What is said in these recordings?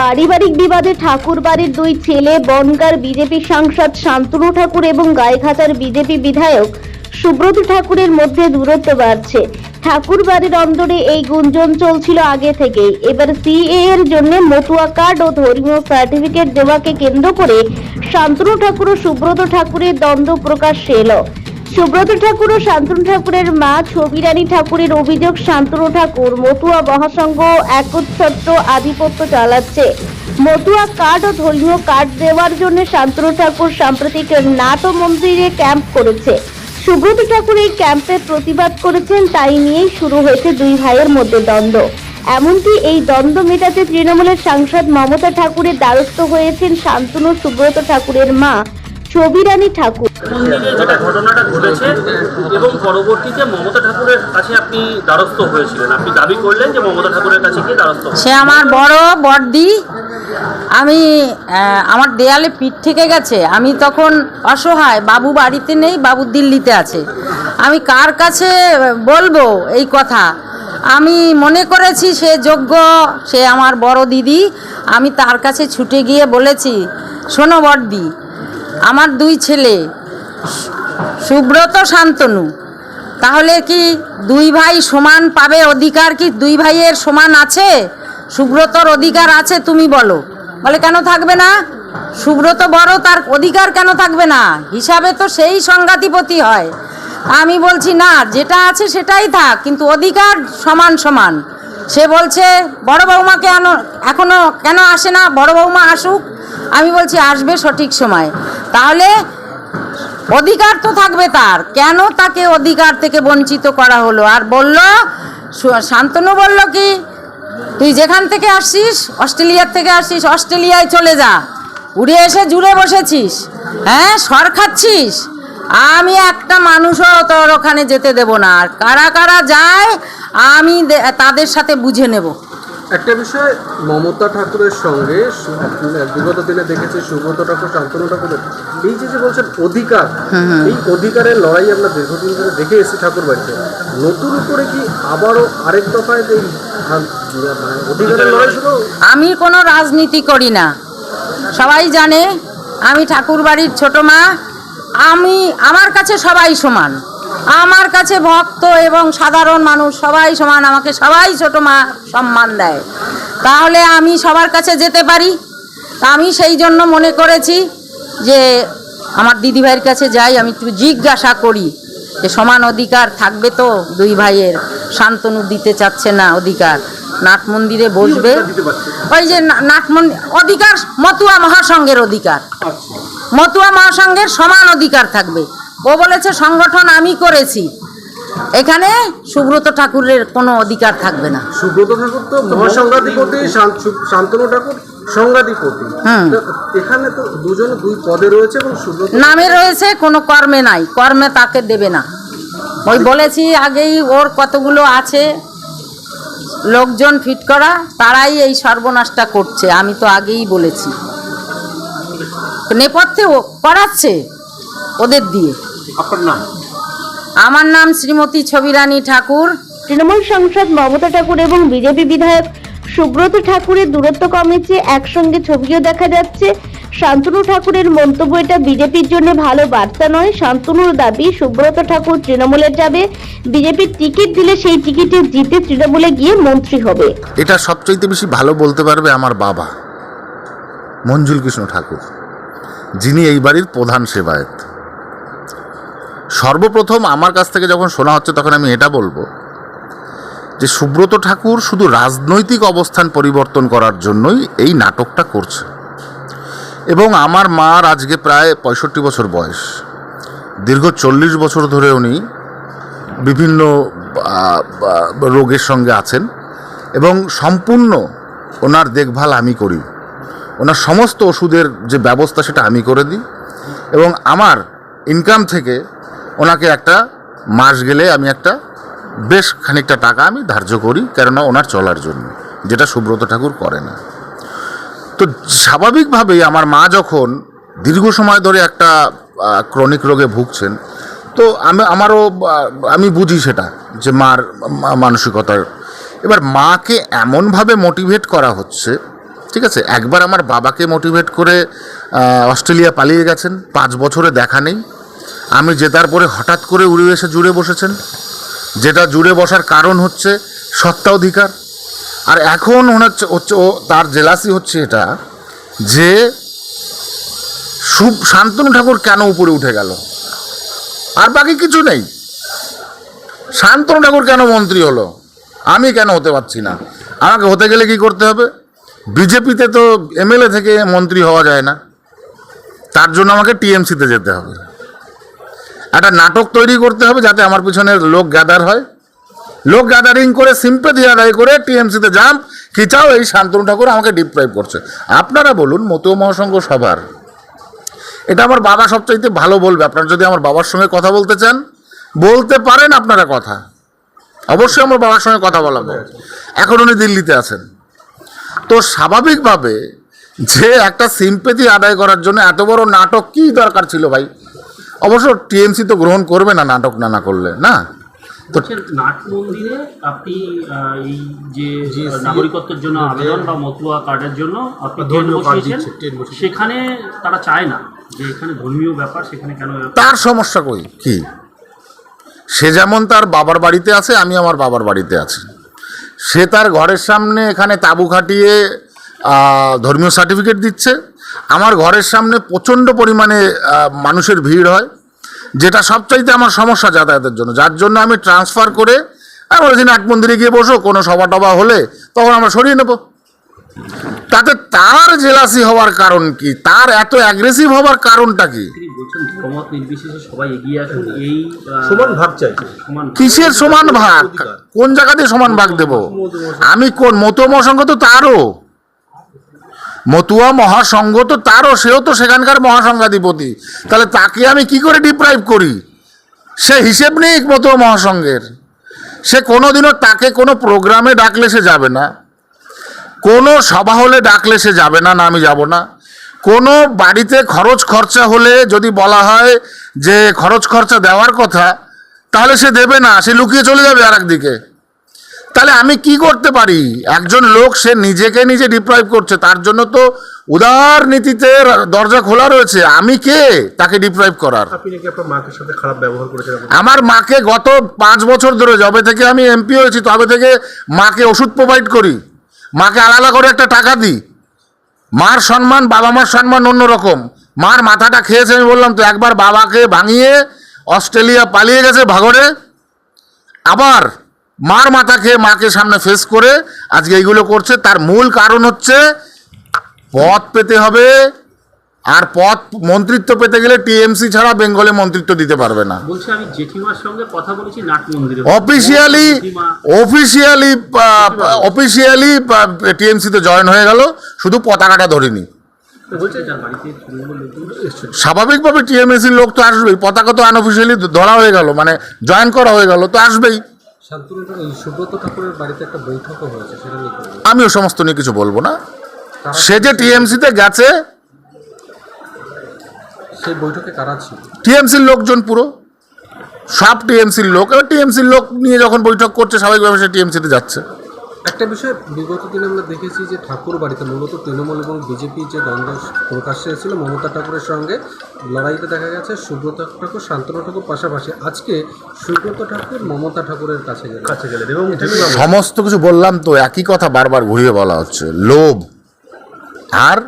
পারিবারিক বিবাদে ঠাকুর বাড়ির দুই ছেলে, বনগার বিজেপি সাংসদ শান্তনু ঠাকুর এবং গাইঘাটার বিজেপি বিধায়ক সুব্রত ঠাকুরের মধ্যে দূরত্ব বাড়ছে। ঠাকুর বাড়ির অন্দরে এই গুঞ্জন চলছিল আগে থেকেই। এবার সিএ এর জন্য মতুয়া কার্ড ও ধর্মীয় সার্টিফিকেট দেওয়াকে কেন্দ্র করে শান্তনু ঠাকুর ও সুব্রত ঠাকুরের দ্বন্দ্ব প্রকাশ্যে এলো। সুব্রত ঠাকুর ও শান্তনু ঠাকুরের মা, ছবিরানী ঠাকুরের অভিযোগ, শান্তনু ঠাকুর, মতুয়া মহাসংঘ একচ্ছত্র আধিপত্য চালাচ্ছে। মতুয়া কার্ড ও ধর্মীয় কার্ড দেওয়ার জন্য শান্তনু ঠাকুর সাম্প্রতিক নাটো মন্দিরে ক্যাম্প করেছে। সুব্রত ঠাকুর এই ক্যাম্পে প্রতিবাদ করেছেন, তাই নিয়েই শুরু হয়েছে দুই ভাইয়ের মধ্যে দ্বন্দ্ব। এমনকি এই দ্বন্দ্ব মেটাতে তৃণমূলের সাংসদ মমতা ঠাকুরের দ্বারস্থ হয়েছেন শান্তনু সুব্রত ঠাকুরের মা, ছবিরানী ঠাকুর। মন্দিরে যেটা ঘটনাটা ঘটেছে এবং পরবর্তীতে মমতা ঠাকুরের কাছে আপনি দ্বারস্থ হয়েছিলেন। আপনি দাবি করলেন যে মমতা ঠাকুরের কাছে গিয়ে দ্বারস্থ সে আমার বড় বড়দি। আমি আমার দেয়ালে পিঠ থেকে গেছে। আমি তখন অসহায়, বাবু বাড়িতে নেই, বাবু দিল্লিতে আছে। আমি কার কাছে বলব এই কথা? আমি মনে করেছি সে যোগ্য, সে আমার বড় দিদি। আমি তার কাছে ছুটে গিয়ে বলেছি, শোনো বড়দি, আমার দুই ছেলে সুব্রত শান্তনু, তাহলে কি দুই ভাই সমান পাবে অধিকার কি? দুই ভাইয়ের সমান আছে? সুব্রতর অধিকার আছে, তুমি বলো। বলে, কেন থাকবে না? সুব্রত বড়, তার অধিকার কেন থাকবে না? হিসাবে তো সেই সংঘাতিপতি হয়। আমি বলছি, না, যেটা আছে সেটাই থাক, কিন্তু অধিকার সমান সমান। সে বলছে, বড় বৌমাকে আনো এখনও কেন আসে না? বড় বৌমা আসুক। আমি বলছি, আসবে সঠিক সময়। তাহলে অধিকার তো থাকবে তার। কেন তাকে অধিকার থেকে বঞ্চিত করা হলো? আর বলল শান্তনু বলল কি, তুই যেখান থেকে আসছিস, অস্ট্রেলিয়ার থেকে আসছিস, অস্ট্রেলিয়ায় চলে যা। উড়ে এসে জুড়ে বসেছিস হ্যাঁ সর খাচ্ছিস। আমি একটা মানুষও তোর ওখানে যেতে দেব না। আর কারা কারা যায়, আমি তাদের সাথে বুঝে নেব। একটা বিষয় মমতা ঠাকুরের সঙ্গে বিগত দিনে দেখেছি সুব্রত ঠাকুর শান্তনু ঠাকুরের এই যে যে বলছেন অধিকার এই অধিকারের লড়াই আমরা দীর্ঘদিন ধরে দেখে এসেছি ঠাকুর বাড়িতে। নতুন করে কি আবারও আরেক দফায় এই মানে অধিকারের লড়াই শুরু আমি কোনো রাজনীতি করি না। সবাই জানে আমি ঠাকুর বাড়ির ছোট মা আমি আমার কাছে সবাই সমান। আমার কাছে ভক্ত এবং সাধারণ মানুষ সবাই সমান আমাকে সবাই ছোট মা সম্মান দেয়। তাহলে আমি সবার কাছে যেতে পারি? আমি সেই জন্য মনে করেছি যে আমার দিদিভাইয়ের কাছে যাই আমি একটু জিজ্ঞাসা করি যে সমান অধিকার থাকবে তো? দুই ভাইয়ের শান্তনু দিতে চাচ্ছে না অধিকার। নাট মন্দিরে বসবে। ওই যে নাট মন্দির অধিকার মতুয়া মহাসংঘের অধিকার। মতুয়া মহাসংঘের সমান অধিকার থাকবে। ও বলেছে সংগঠন আমি করেছি। এখানে সুব্রত ঠাকুরের কোনো অধিকার থাকবে না। সুব্রত ঠাকুর তো মহাসংঘাধিপতি শান- শান্তনু ঠাকুর সংঘাধিপতি। এখানে তো দুজনে দুই পদে রয়েছে এবং সুব্রত নামে রয়েছে কোনো কর্মে নাই। কর্মে তাকে দেবে না। ওই বলেছি আগেই ওর কতগুলো আছে? লোকজন ফিট করা তারাই এই সর্বনাশটা করছে। আমি তো আগেই বলেছি। নেপথ্যে ও করাচ্ছে ওদের দিয়ে। আপনার নাম? আমার নাম শ্রীমতী ছবিরানী ঠাকুর। তৃণমূল সাংসদ মমতা ঠাকুর এবং বিজেপি বিধায়ক সুব্রত ঠাকুরের দূরত্ব কমেছে একসঙ্গে ছবিও দেখা যাচ্ছে। শান্তনু ঠাকুরের মন্তব্য এটা বিজেপির জন্য ভালো বার্তা নয়। শান্তনুর দাবি সুব্রত ঠাকুর তৃণমূলে যাবে। বিজেপির টিকিট দিলে সেই টিকিটে জিতে তৃণমূলে গিয়ে মন্ত্রী হবে। এটা সবচাইতে বেশি ভালো বলতে পারবে আমার বাবা মঞ্জুল কৃষ্ণ ঠাকুর যিনি এই বাড়ির প্রধান সেবায়ত। সর্বপ্রথম আমার কাছ থেকে যখন শোনা হচ্ছে, তখন আমি এটা বলব যে সুব্রত ঠাকুর শুধু রাজনৈতিক অবস্থান পরিবর্তন করার জন্যই এই নাটকটা করছে। এবং আমার মার আজকে প্রায় পঁয়ষট্টি বছর বয়স। দীর্ঘ চল্লিশ বছর ধরে উনি বিভিন্ন রোগের সঙ্গে আছেন এবং সম্পূর্ণ ওনার দেখভাল আমি করি। ওনার সমস্ত ওষুধের যে ব্যবস্থা সেটা আমি করে দিই এবং আমার ইনকাম থেকে ওনাকে একটা মাস গেলে আমি একটা বেশ খানিকটা টাকা আমি ধার্য করি, কেননা ওনার চলার জন্য, যেটা সুব্রত ঠাকুর করে না। তো স্বাভাবিকভাবেই আমার মা যখন দীর্ঘ সময় ধরে একটা ক্রনিক রোগে ভুগছেন, তো আমি, আমারও আমি বুঝি সেটা, যে মার মানসিকতার। এবার মাকে এমনভাবে মোটিভেট করা হচ্ছে, ঠিক আছে, একবার আমার বাবাকে মোটিভেট করে অস্ট্রেলিয়া পালিয়ে গেছেন, পাঁচ বছরে দেখা নেই আমি জেতার পরে হঠাৎ করে উড়ে এসে জুড়ে বসেছেন। যেটা জুড়ে বসার কারণ হচ্ছে সত্তা অধিকার আর এখন হচ্ছে হচ্ছে ও তার জেলাসি হচ্ছে এটা যে সুব শান্তনু ঠাকুর কেন উপরে উঠে গেল? আর বাকি কিছু নেই। শান্তনু ঠাকুর কেন মন্ত্রী হলো? আমি কেন হতে পারছি না? আমাকে হতে গেলে কি করতে হবে? বিজেপিতে তো এমএলএ থেকে মন্ত্রী হওয়া যায় না। তার জন্য আমাকে টিএমসিতে যেতে হবে। একটা নাটক তৈরি করতে হবে যাতে আমার পিছনে লোক গ্যাদার হয়। লোক গ্যাদারিং করে সিম্পেথি আদায় করে টিএমসিতে জাম্প খিচাও এই শান্তনু ঠাকুর আমাকে ডিপ্রাইভ করছে। আপনারা বলুন, মতুয় মহাসংঘ সভার, এটা আমার বাবা সবচাইতে ভালো বলবে। আপনারা যদি আমার বাবার সঙ্গে কথা বলতে চান, বলতে পারেন আপনারা কথা। অবশ্যই আমার বাবার সঙ্গে কথা বলা বলাবো এখন উনি দিল্লিতে আছেন। তো স্বাভাবিকভাবে যে একটা সিম্পেথি আদায় করার জন্য এত বড় নাটক কি দরকার ছিল ভাই? অবশ্য টিএমসি তো গ্রহণ করবে না নাটক না না করলে না? তো বলছেন নাট মন্দিরে আপনি এই যে নাগরিকত্বের জন্য আবেদন বা মতুয়া কার্ডের জন্য আপনি ট্রেন ধর্মীয় কার্ড বসিয়েছেন দিচ্ছে, ট্রেন বসিয়েছে। সেখানে তারা চায় না যে এখানে ধর্মীয় ব্যাপার সেখানে কেন তার সমস্যা কই? কি? সে যেমন তার বাবার বাড়িতে আছে আমি আমার বাবার বাড়িতে আছি। সে তার ঘরের সামনে এখানে তাঁবু খাটিয়ে ধর্মীয় সার্টিফিকেট দিচ্ছে। আমার ঘরের সামনে প্রচণ্ড পরিমাণে মানুষের ভিড় হয় যেটা সবচাইতে আমার সমস্যা যাতায়াতের জন্য। যার জন্য আমি ট্রান্সফার করে আমি বলেছি নাট মন্দিরে গিয়ে বসো কোনো সভা টভা হলে তখন আমরা সরিয়ে নেব। তাতে তার জেলাসি হওয়ার কারণ কি? তার এত অ্যাগ্রেসিভ হওয়ার কারণটা কি? কিসের সমান ভাগ? কোন জায়গাতে সমান ভাগ দেব? আমি কোন মতুয়া মহাসংঘ তো তারও। মতুয়া মহাসংঘ তো তারও, সেও তো সেখানকার মহাসংঘাধিপতি। তাহলে তাকে আমি কি করে ডিপ্রাইভ করি? সে হিসেব নেই মতুয়া মহাসংঘের। সে কোনোদিনও তাকে কোনো প্রোগ্রামে ডাকলে সে যাবে না। কোনো সভা হলে ডাকলে সে যাবে না না আমি যাব না। কোনো বাড়িতে খরচ খরচা হলে যদি বলা হয় যে খরচ খরচা দেওয়ার কথা, তাহলে সে দেবে না, সে লুকিয়ে চলে যাবে আর একদিকে তাহলে আমি কি করতে পারি? একজন লোক সে নিজেকে নিজে ডিপ্রাইভ করছে তার জন্য তো উদার নীতিতে দরজা খোলা রয়েছে। আমি কে তাকে ডিপ্রাইভ করার? আমার মাকে গত পাঁচ বছর ধরে যবে থেকে আমি এমপি হয়েছি তবে থেকে মাকে ওষুধ প্রোভাইড করি। মাকে আলাদা করে একটা টাকা দিই। মার সম্মান বাবা মার সম্মান অন্যরকম। মার মাথাটা খেয়েছে আমি বললাম তো একবার বাবাকে ভাঙিয়ে অস্ট্রেলিয়া পালিয়ে গেছে ভাগরে। আবার মার মাথা খেয়ে মাকে সামনে ফেস করে আজকে এইগুলো করছে। তার মূল কারণ হচ্ছে পথ পেতে হবে। আর পথ মন্ত্রিত্ব পেতে গেলে টিএমসি ছাড়া বেঙ্গলে মন্ত্রিত্ব দিতে পারবে না। অফিসিয়ালি অফিসিয়ালি অফিসিয়ালি টিএমসিতে জয়েন হয়ে গেল। শুধু পতাকাটা ধরিনি। স্বাভাবিকভাবে টিএমএসির লোক তো আসবেই। পতাকা তো আনঅফিসিয়ালি ধরা হয়ে গেল। মানে জয়েন করা হয়ে গেল তো আসবেই। শান্তনু এই সুব্রত ঠাকুরের বাড়িতে একটা বৈঠকও হয়েছে সেটা নিয়ে আমি ও সমস্ত নিয়ে কিছু বলব না। সে যে টিএমসিতে গেছে সেই বৈঠকে কারা ছিল? টিএমসির লোকজন পুরো। সব টিএমসির লোক। এবার টিএমসির লোক নিয়ে যখন বৈঠক করছে স্বাভাবিকভাবে সে টিএমসিতে যাচ্ছে। একটা বিষয় বিগত দিনে আমরা দেখেছি যে ঠাকুর বাড়িতে মূলত তৃণমূল এবং বিজেপি যে দ্বন্দ্ব প্রকাশ্যে এসেছিল মমতা ঠাকুরের সঙ্গে লড়াইতে দেখা গেছে সুব্রত ঠাকুর শান্তনু ঠাকুর পাশাপাশি আজকে সুব্রত ঠাকুর মমতা ঠাকুরের কাছে গেলেন। কাছে গেলেন এবং সমস্ত কিছু বললাম তো একই কথা বারবার ঘুরিয়ে বলা হচ্ছে লোভ আর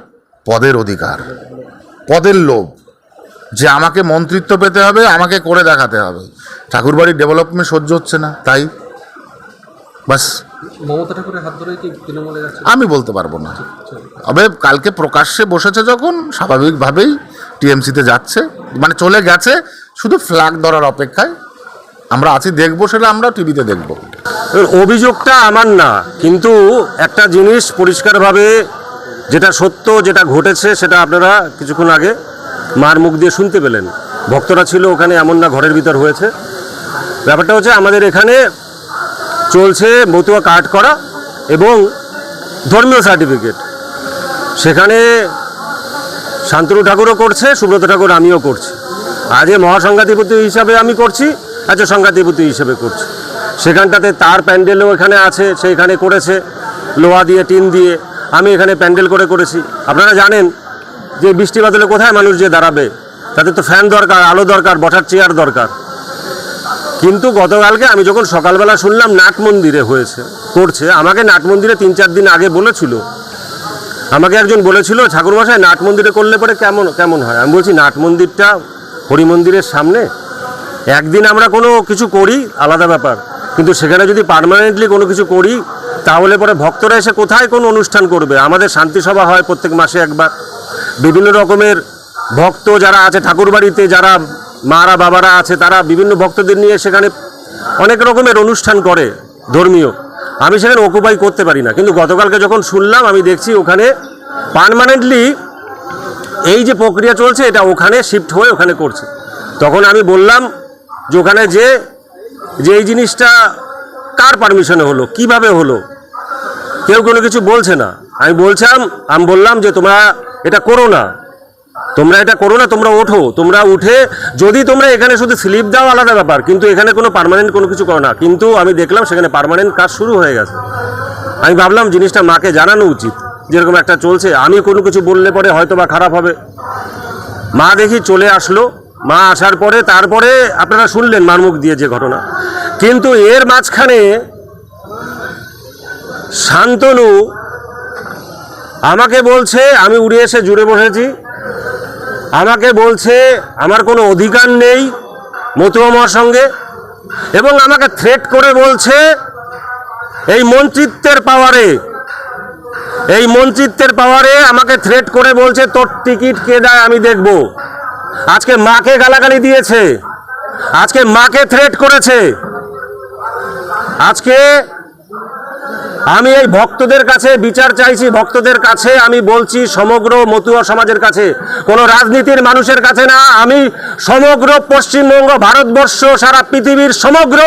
পদের অধিকার। পদের লোভ যে আমাকে মন্ত্রিত্ব পেতে হবে আমাকে করে দেখাতে হবে। ঠাকুরবাড়ির ডেভেলপমেন্ট সহ্য হচ্ছে না তাই? বাস। মমতা ঠাকুরের হাত ধরেই কি তৃণমূলে যাচ্ছে? আমি বলতে পারব না। তবে কালকে প্রকাশ্যে বসেছে যখন স্বাভাবিকভাবেই টিএমসিতে যাচ্ছে। মানে চলে গেছে শুধু ফ্ল্যাগ ধরার অপেক্ষায়। আমরা আছি দেখব সেটা আমরা টিভিতে দেখব। অভিযোগটা আমার না কিন্তু একটা জিনিস পরিষ্কারভাবে যেটা সত্য যেটা ঘটেছে সেটা আপনারা কিছুক্ষণ আগে মার মুখ দিয়ে শুনতে পেলেন। ভক্তরা ছিল ওখানে এমন না ঘরের ভিতর হয়েছে। ব্যাপারটা হচ্ছে আমাদের এখানে চলছে মতুয়া কার্ড করা এবং ধর্মীয় সার্টিফিকেট। সেখানে শান্তনু ঠাকুরও করছে, সুব্রত ঠাকুর আমিও করছি। আজকে মহাসংঘাধিপতি হিসাবে আমি করছি আচ্ছা সংঘাধিপতি হিসেবে করছি। সেখানটাতে তার প্যান্ডেলও এখানে আছে সেইখানে করেছে, লোহা দিয়ে, টিন দিয়ে, আমি এখানে প্যান্ডেল করে করেছি। আপনারা জানেন যে বৃষ্টি বাদলে কোথায় মানুষ যে দাঁড়াবে? তাদের তো ফ্যান দরকার, আলো দরকার, বসার চেয়ার দরকার। কিন্তু গতকালকে আমি যখন সকালবেলা শুনলাম নাট মন্দিরে হয়েছে, করছে, আমাকে নাট মন্দিরে তিন চার দিন আগে বলেছিল। আমাকে একজন বলেছিল ঠাকুরমশাই নাট মন্দিরে করলে পরে কেমন কেমন হয়? আমি বলছি, নাট মন্দিরটা হরি মন্দিরের সামনে, একদিন আমরা কোনো কিছু করি, আলাদা ব্যাপার। কিন্তু সেখানে যদি পার্মানেন্টলি কোনো কিছু করি, তাহলে পরে ভক্তরা এসে কোথায় কোন অনুষ্ঠান করবে? আমাদের শান্তি সভা হয় প্রত্যেক মাসে একবার। বিভিন্ন রকমের ভক্ত যারা আছে ঠাকুরবাড়িতে, যারা মারা বাবারা আছে, তারা বিভিন্ন ভক্তদের নিয়ে সেখানে অনেক রকমের অনুষ্ঠান করে ধর্মীয়। আমি সেখানে অকুপাই করতে পারি না, কিন্তু গতকালকে যখন শুনলাম, আমি দেখছি ওখানে পার্মানেন্টলি এই যে প্রক্রিয়া চলছে, এটা ওখানে শিফট হয়ে ওখানে করছে। তখন আমি বললাম যে ওখানে যে যে এই জিনিসটা কার পারমিশনে হলো, কীভাবে হলো? কেউ কোনো কিছু বলছে না। আমি বলছিলাম, আমি বললাম যে তোমরা এটা করো না। তোমরা এটা করো না, তোমরা ওঠো। তোমরা উঠে, যদি তোমরা এখানে শুধু স্লিপ দাও, আলাদা ব্যাপার। কিন্তু এখানে কোনো পার্মানেন্ট কোনো কিছু করো না। কিন্তু আমি দেখলাম সেখানে পারমানেন্ট কাজ শুরু হয়ে গেছে। আমি ভাবলাম জিনিসটা মাকে জানানো উচিত, যেরকম একটা চলছে। আমি কোনো কিছু বললে পরে হয়তো বা খারাপ হবে। মা দেখি চলে আসলো। মা আসার পরে, তারপরে আপনারা শুনলেন মার মুখ দিয়ে যে ঘটনা। কিন্তু এর মাঝখানে শান্তনু আমাকে বলছে, আমি উড়ে এসে জুড়ে বসেছি। আমাকে বলছে, আমার কোনো অধিকার নেই মতুয়ামার সঙ্গে। এবং আমাকে থ্রেট করে বলছে, এই মন্ত্রিত্বের পাওয়ারে এই মন্ত্রিত্বের পাওয়ারে আমাকে থ্রেট করে বলছে, তোর টিকিট কে দেয় আমি দেখব। আজকে মাকে গালাগালি দিয়েছে। আজকে মাকে থ্রেট করেছে। আজকে আমি এই ভক্তদের কাছে বিচার চাইছি, ভক্তদের কাছে আমি বলছি সমগ্র মতুয়া সমাজের কাছে। কোনো রাজনীতির মানুষের কাছে না, আমি সমগ্র পশ্চিমবঙ্গ, ভারতবর্ষ, সারা পৃথিবীর সমগ্র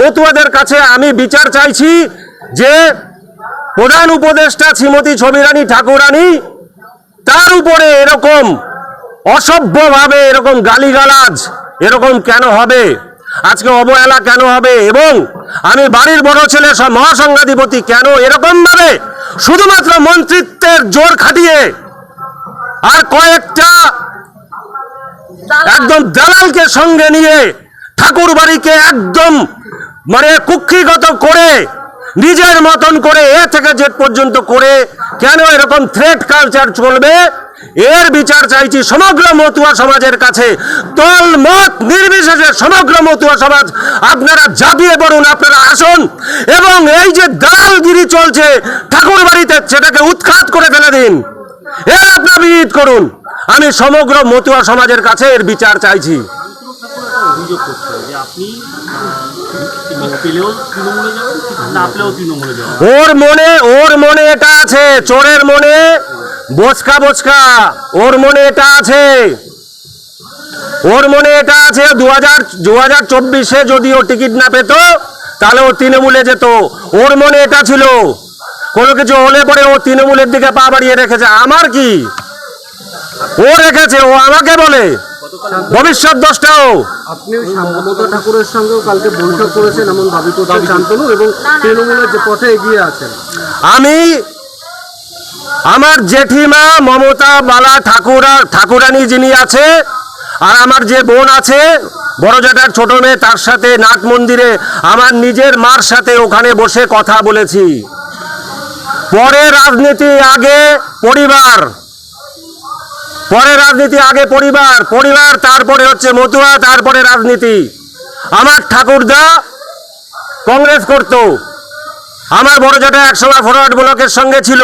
মতুয়াদের কাছে আমি বিচার চাইছি যে প্রধান উপদেষ্টা শ্রীমতী ছবিরানী ঠাকুরানী, তার উপরে এরকম অসভ্যভাবে এরকম গালিগালাজ এরকম কেন হবে? আজকে অবহেলা কেন হবে? এবং আমি বাড়ির বড় ছেলে মহাসংঘাধিপতি কেন এরকম ভাবে? শুধুমাত্র মন্ত্রিত্বের জোর খাটিয়ে আর কয়েকটা একদম দালালকে সঙ্গে নিয়ে ঠাকুর বাড়িকে একদম মানে কুক্ষিগত করে নিজের মতন করে এ থেকে জেট পর্যন্ত করে কেন এরকম থ্রেট কালচার চলবে? এর বিচার চাইছি সমগ্র মতুয়া সমাজের কাছে। দল মত নির্বিশেষে সমগ্র মতুয়া সমাজ আপনারা জাপিয়ে পড়ুন আপনারা আসুন। এবং এই যে দালালগিরি চলছে ঠাকুর বাড়িতে সেটাকে উৎখাত করে ফেলে দিন। এর আপনারা বিহিত করুন। আমি সমগ্র মতুয়া সমাজের কাছে এর বিচার চাইছি। অভিযোগ করছে যে আপনি টিকিট পেলেও তৃণমূলে যাবেন টিকিট না পেলেও তৃণমূলে যাবেন। ওর মনে ওর মনে এটা আছে চোরের মনে বোচকা বোচকা। ওর মনে এটা আছে। ওর মনে এটা আছে দু হাজার দু হাজার চব্বিশে যদি ও টিকিট না পেত তাহলে ও তৃণমূলে যেত। ওর মনে এটা ছিল। কোনো কিছু হলে পরে ও তৃণমূলের দিকে পা বাড়িয়ে রেখেছে। আমার কি? ও রেখেছে ও আমাকে বলে। ভবিষ্যৎ দোষটাও আপনি ওই মমতা ঠাকুরের সঙ্গেও কালকে বৈঠক করেছেন এমন দাবি করছেন শান্তনু এবং তৃণমূলের যে পথে এগিয়ে আছেন। আমি আমার জেঠিমা মমতা বালা ঠাকুরা ঠাকুরানী যিনি আছে, আর আমার যে বোন আছে বড় জ্যাঠার ছোট মেয়ে, তার সাথে নাট মন্দিরে আমার নিজের মার সাথে ওখানে বসে কথা বলেছি। পরে রাজনীতি আগে পরিবার। পরে রাজনীতি আগে পরিবার পরিবার, তারপরে হচ্ছে মতুয়া, তারপরে রাজনীতি। আমার ঠাকুরদা কংগ্রেস করতো। আমার বড় যেটা একসময় ফরওয়ার্ড ব্লকের সঙ্গে ছিল।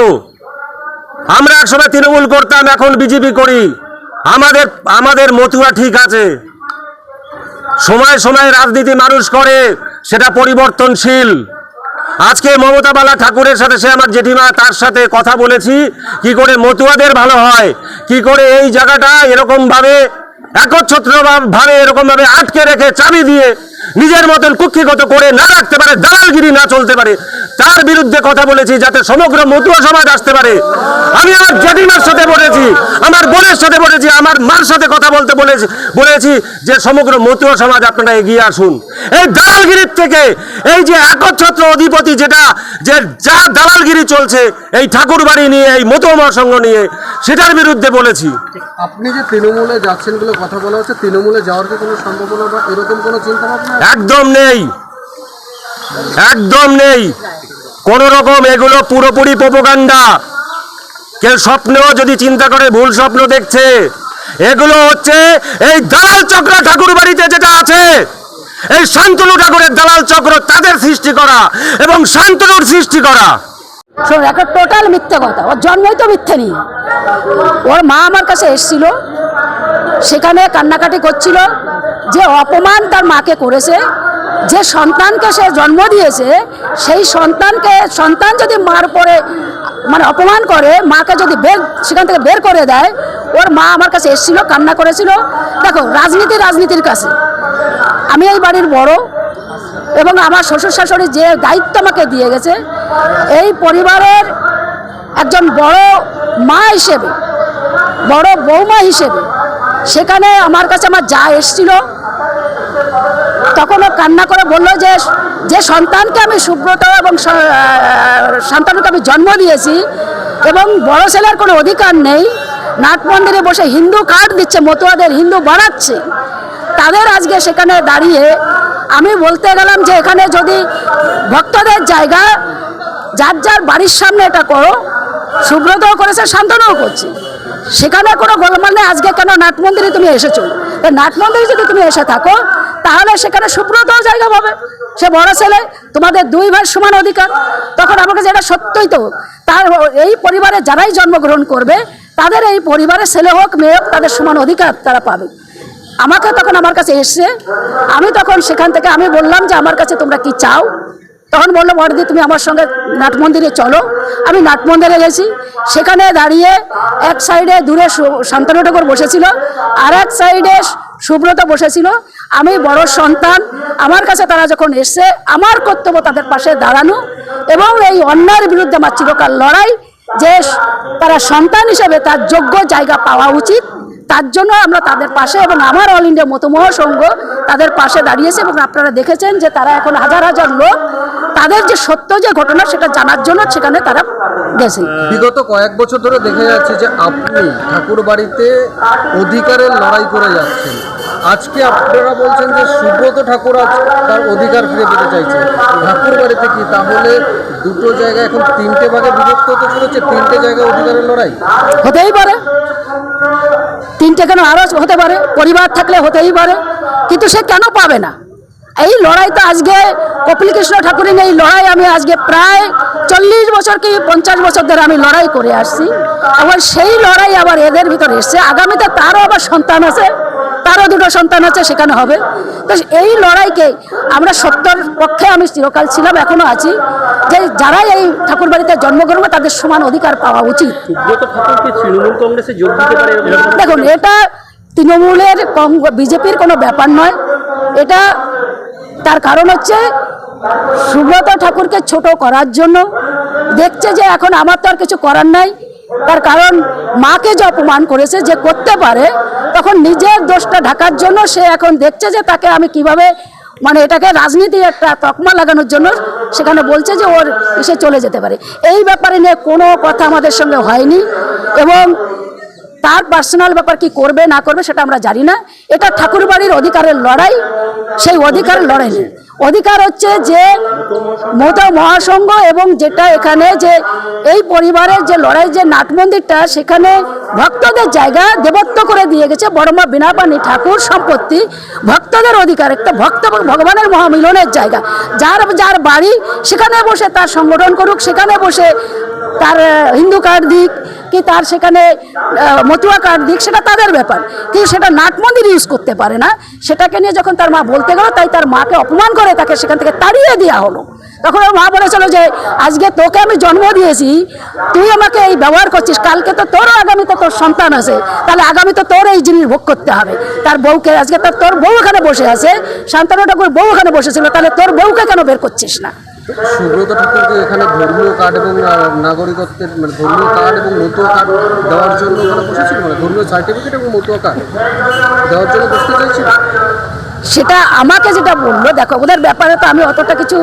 আমরা একসময় তৃণমূল করতাম, এখন বিজেপি করি। আমাদের আমাদের মতুয়া ঠিক আছে। সময় সময় রাজনীতি মানুষ করে, সেটা পরিবর্তনশীল। আজকে মমতা বালা ঠাকুরের সাথে সে আমার জেঠিমা, তার সাথে কথা বলেছি, কি করে মতুয়াদের ভালো হয়, কি করে এই জায়গাটা এরকম ভাবে একচ্ছত্র ভাবে এরকম ভাবে আটকে রেখে চাবি দিয়ে নিজের মতন কুক্ষিগত করে না রাখতে পারে, দালালগিরি না চলতে পারে। তার বিরুদ্ধে কথা বলেছি যাতে সমগ্র মতুয়া সমাজ আসতে পারে। আমি আমার জেঠিমার সাথে বলেছি, আমার বোনের সাথে বলেছি, আমার মার সাথে কথা বলতে বলেছি বলেছি যে সমগ্র মতুয়া সমাজ আপনারা এগিয়ে আসুন। এই দালালগিরির থেকে, এই যে একচ্ছত্র অধিপতি যেটা, যে যা দালালগিরি চলছে, এই ঠাকুর বাড়ি নিয়ে, এই মতুয়া মহাসংঘ নিয়ে, সেটার বিরুদ্ধে বলেছি। আপনি যে তৃণমূলে যাচ্ছেন বলে কথা বলা হচ্ছে, তৃণমূলে যাওয়ার কি কোনো সম্ভাবনা বা এরকম কোনো চিন্তা ভাবনা একদম নেই। একদম নেই। কোন রকম এগুলো পুরোপুরি প্রোপাগান্ডা। কেউ স্বপ্নেও যদি চিন্তা করে, ভুল স্বপ্ন দেখছে, এগুলো হচ্ছে এই দালাল চক্র ঠাকুর বাড়িতে যেটা আছে, এই শান্তনু ঠাকুরের দালাল চক্র, তাদের সৃষ্টি করা এবং শান্তনুর সৃষ্টি করা। একটা টোটাল মিথ্যে কথা। ওর জন্মই তো মিথ্যে নেই। ওর মা আমার কাছে এসেছিল, সেখানে কান্নাকাটি করছিল যে অপমান তার মাকে করেছে, যে সন্তানকে সে জন্ম দিয়েছে, সেই সন্তানকে, সন্তান যদি মার পরে মানে অপমান করে, মাকে যদি বের, সেখান থেকে বের করে দেয়, ওর মা আমার কাছে এসেছিল, কান্না করেছিল। দেখো, রাজনীতি রাজনীতির কাছে। আমি এই বাড়ির বড় এবং আমার শ্বশুর শাশুড়ি যে দায়িত্ব আমাকে দিয়ে গেছে, এই পরিবারের একজন বড় মা হিসেবে, বড় বৌমা হিসেবে, সেখানে আমার কাছে আমার যা এসছিল তখন ও কান্না করে বলল যে যে সন্তানকে আমি সুব্রত এবং সন্তানকে আমি জন্ম দিয়েছি এবং বড় ছেলের কোনো অধিকার নেই, নাট মন্দিরে বসে হিন্দু কার্ড দিচ্ছে, মতুয়াদের হিন্দু বাড়াচ্ছে তাদের আজকে সেখানে দাঁড়িয়ে আমি বলতে গেলাম যে, এখানে যদি ভক্তদের জায়গা, যার যার বাড়ির সামনে এটা করো, সুব্রতও করেছে, শান্তনুও করছে। সেখানে কোনো গোলমাল নেই, আজকে কেন নাট মন্দিরে তুমি এসেছ? নাট মন্দিরে যদি তুমি এসে থাকো তাহলে সেখানে সুব্রতও জায়গা পাবে। সে বড় ছেলে, তোমাদের দুই ভাই সমান অধিকার। তখন আমার কাছে এটা সত্যই তো, তার এই পরিবারে যারাই জন্মগ্রহণ করবে, তাদের এই পরিবারের ছেলে হোক, মেয়ে হোক, তাদের সমান অধিকার তারা পাবে। আমাকে তখন আমার কাছে এসছে। আমি তখন সেখান থেকে আমি বললাম যে, আমার কাছে তোমরা কি চাও? তখন বলল, বড়দি, তুমি আমার সঙ্গে নাট মন্দিরে চলো। আমি নাট মন্দিরে গেছি। সেখানে দাঁড়িয়ে এক সাইডে দূরে শান্তনু ঠাকুর বসেছিল। আর এক সাইডে সুব্রত বসেছিল, আমি বড় সন্তান, আমার কাছে তারা যখন এসছে, আমার কর্তব্য তাদের পাশে দাঁড়ানো এবং এই অন্যায়ের বিরুদ্ধে আমার চিরকাল লড়াই, যে তারা সন্তান হিসেবে তার যোগ্য জায়গা পাওয়া উচিত, তার জন্য আমরা তাদের পাশে এবং আমার অল ইন্ডিয়া মতমহ সংঘ তাদের পাশে দাঁড়িয়েছে এবং আপনারা দেখেছেন যে তারা এখন হাজার হাজার লোক তাদের যে সত্য যে ঘটনা সেটা জানার জন্য সেখানে তারা গেছে। বিগত কয়েক বছর ধরে দেখা যাচ্ছে যে আপনি ঠাকুর বাড়িতে অধিকারের লড়াই করে যাচ্ছেন। আজকে আপনারা বলছেন যে সুব্রত ঠাকুর আজ তার অধিকার ফিরে পেতে চাইছে। ঠাকুর বাড়িতে কি? তাহলে দুটো জায়গায় এখন তিনটে ভাগে বিভক্ত হতে চলেছে তিনটে জায়গায় অধিকারের লড়াই? হতেই পারে। তিনটে কেন আরও হতে পারে? পরিবার থাকলে হতেই পারে। কিন্তু সে কেন পাবে না? এই লড়াই তো আজকে কপিল কৃষ্ণ ঠাকুরের এই লড়াই আমি আজকে প্রায় চল্লিশ বছর কি পঞ্চাশ বছর ধরে আমি লড়াই করে আসছি। আবার সেই লড়াই আবার এদের ভিতরে এসছে। আগামীতে তারও আবার সন্তান আছে তারও দুটো সন্তান আছে সেখানে হবে। তো এই লড়াইকে আমরা সত্যর পক্ষে আমি চিরকাল ছিলাম এখনও আছি। যে যারাই এই ঠাকুর বাড়িতে জন্মগ্রহণ তাদের সমান অধিকার পাওয়া উচিত। দেখুন এটা তৃণমূলের বিজেপির কোনো ব্যাপার নয়। এটা তার কারণ হচ্ছে সুব্রত ঠাকুরকে ছোট করার জন্য দেখছে যে এখন আমার তো আর কিছু করার নাই। তার কারণ মাকে যে অপমান করেছে, যে করতে পারে, তখন নিজের দোষটা ঢাকার জন্য সে এখন দেখছে যে তাকে আমি কীভাবে মানে এটাকে রাজনীতি একটা তকমা লাগানোর জন্য সেখানে বলছে যে ওর এসে চলে যেতে পারে। এই ব্যাপারে নিয়ে কোনো কথা আমাদের সঙ্গে হয়নি এবং তার পার্সোনাল ব্যাপার কি করবে, না করবে সেটা আমরা জানি না। এটা ঠাকুরবাড়ির অধিকারের লড়াই, সেই অধিকারের লড়াই অধিকার হচ্ছে যে মমতা মহাসংঘ এবং যেটা এখানে যে এই পরিবারের যে লড়াই যে নাট মন্দিরটা সেখানে ভক্তদের জায়গা দেবত্ব করে দিয়ে গেছে। বড়মা বিনাপানি ঠাকুর সম্পত্তি ভক্তদের অধিকার, একটা ভক্ত ভগবানের মহামিলনের জায়গা। যার যার বাড়ি সেখানে বসে তার সংগঠন করুক, সেখানে বসে তার হিন্দু কার্ড দিক, কি তার সেখানে মতুয়া কার্ড দিক, সেটা তাদের ব্যাপার। কিন্তু সেটা নাট মন্দির ইউজ করতে পারে না। সেটাকে নিয়ে যখন তার মা বলতে গেল, তাই তার মাকে অপমান করে তাকে সেখান থেকে তাড়িয়ে দেওয়া হলো। তখন ওর মা বলেছিল যে, আজকে তোকে আমি জন্ম দিয়েছি, তুই আমাকে এই ব্যবহার করছিস, কালকে তো তোরও আগামীতে তোর সন্তান আছে, তাহলে আগামীতে তোর এই জিনিস ভোগ করতে হবে। তার বউকে, আজকে তার তোর বউ এখানে বসে আছে শান্তনু ঠাকুর বউ এখানে বসেছিল, তাহলে তোর বউকে কেন বের করছিস না? সুব্রত ঠাকুরকে এখানে ধর্মীয় কার্ড এবং নাগরিকত্বের মানে ধর্মীয় কার্ড এবং মতুয়া কার্ড দেওয়ার জন্য ওখানে বসেছিল? মানে ধর্মীয় সার্টিফিকেট এবং মতুয়া কার্ড দেওয়ার জন্য বসতে চাইছিল? সেটা আমাকে যেটা বলল, দেখো, ওদের ব্যাপারে তো আমি অতটা কিছু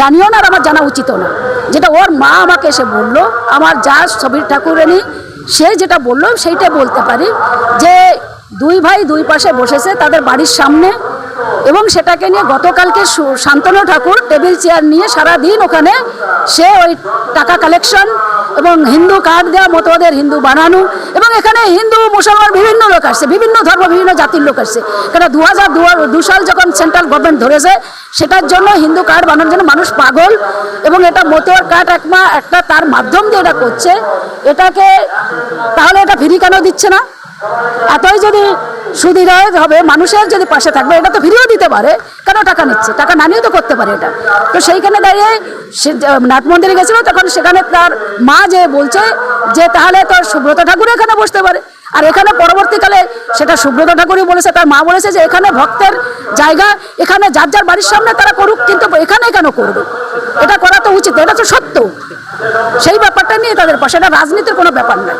জানিও না আর আমার জানা উচিতও না। যেটা ওর মা আমাকে এসে বলল, আমার যা ছবির ঠাকুরানি, সে যেটা বলল, সেইটা বলতে পারি যে দুই ভাই দুই পাশে বসেছে তাদের বাড়ির সামনে এবং সেটাকে নিয়ে গতকালকে শান্তনু ঠাকুর টেবিল চেয়ার নিয়ে সারা দিন ওখানে সে ওই টাকা কালেকশন এবং হিন্দু কার্ড দেওয়া মতোদের হিন্দু বানানো এবং এখানে হিন্দু, মুসলমান বিভিন্ন লোক আসছে, বিভিন্ন ধর্ম, বিভিন্ন জাতির লোক আসছে। কেন দু হাজার দু সাল যখন সেন্ট্রাল গভর্নমেন্ট ধরেছে, সেটার জন্য হিন্দু কার্ড বানানোর জন্য মানুষ পাগল এবং এটা মতোয়ার কার্ড একমা একটা তার মাধ্যম দিয়ে এটা করছে, এটাকে তাহলে এটা ফ্রি কেন দিচ্ছে না? এতই যদি সুদৃঢ় হবে, মানুষের যদি পাশে থাকবে, এটা তো ফিরিয়েও দিতে পারে, কেন টাকা নিচ্ছে? টাকা না নিয়েও তো করতে পারে এটা। তো সেইখানে দাঁড়িয়ে সে নাট মন্দিরে গেছিল, তখন সেখানে তার মা যে বলছে যে, তাহলে তো সুব্রত ঠাকুর এখানে বসতে পারে। আর এখানে পরবর্তীকালে সেটা সুব্রত ঠাকুরই বলেছে, তার মা বলেছে যে, এখানে ভক্তের জায়গা, এখানে যার যার বাড়ির সামনে তারা করুক, কিন্তু এখানে কেন করবে? এটা করা তো উচিত, এটা তো সত্য। সেই ব্যাপারটা নিয়ে তাদের পাশে, এটা রাজনীতির কোনো ব্যাপার নয়।